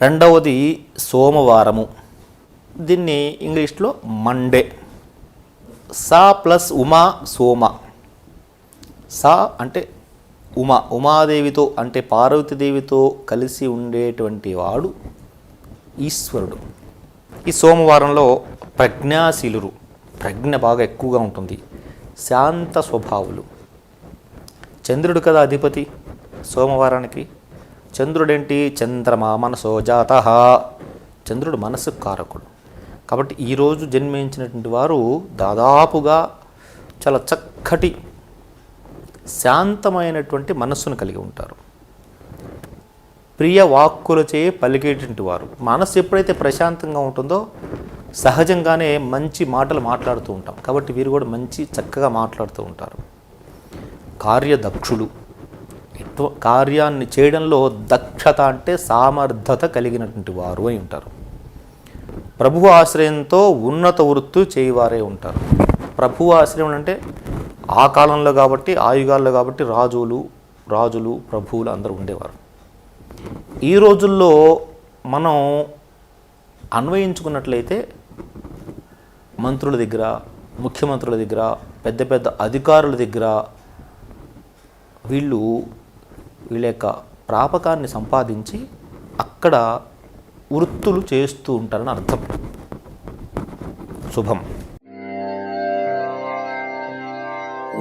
రెండవది సోమవారము. దీన్ని ఇంగ్లీష్లో మండే. సా ప్లస్ ఉమా సోమ. సా అంటే ఉమా ఉమాదేవితో అంటే పార్వతీదేవితో కలిసి ఉండేటువంటి వాడు ఈశ్వరుడు. ఈ సోమవారంలో ప్రజ్ఞాశీలురు ప్రజ్ఞ బాగా ఎక్కువగా ఉంటుంది. శాంత స్వభావులు. చంద్రుడు కదా అధిపతి సోమవారానికి? చంద్రుడేంటి? చంద్రమా మనసో జాత. చంద్రుడు మనసు కారకుడు. కాబట్టి ఈరోజు జన్మించినటువంటి వారు దాదాపుగా చాలా చక్కటి శాంతమైనటువంటి మనస్సును కలిగి ఉంటారు. ప్రియ వాక్కులచే పలికేటువంటి వారు. మనసు ఎప్పుడైతే ప్రశాంతంగా ఉంటుందో సహజంగానే మంచి మాటలు మాట్లాడుతూ ఉంటాం. కాబట్టి వీరు కూడా మంచి చక్కగా మాట్లాడుతూ ఉంటారు. కార్యదక్షులు. కార్యాన్ని చేయడంలో దక్షత అంటే సామర్థత కలిగినటువంటి వారు అని ఉంటారు. ప్రభు ఆశ్రయంతో ఉన్నత వృత్తి చేయవారే ఉంటారు. ప్రభు ఆశ్రయం అంటే ఆ కాలంలో కాబట్టి ఆయుగాల్లో కాబట్టి రాజులు రాజులు ప్రభువులు అందరూ ఉండేవారు. ఈ రోజుల్లో మనం అన్వయించుకున్నట్లయితే మంత్రుల దగ్గర ముఖ్యమంత్రుల దగ్గర పెద్ద పెద్ద అధికారుల దగ్గర వీళ్ళు వీళ్ళ యొక్క ప్రాపకాన్ని సంపాదించి అక్కడ వృత్తులు చేస్తూ ఉంటారని అర్థం. శుభం.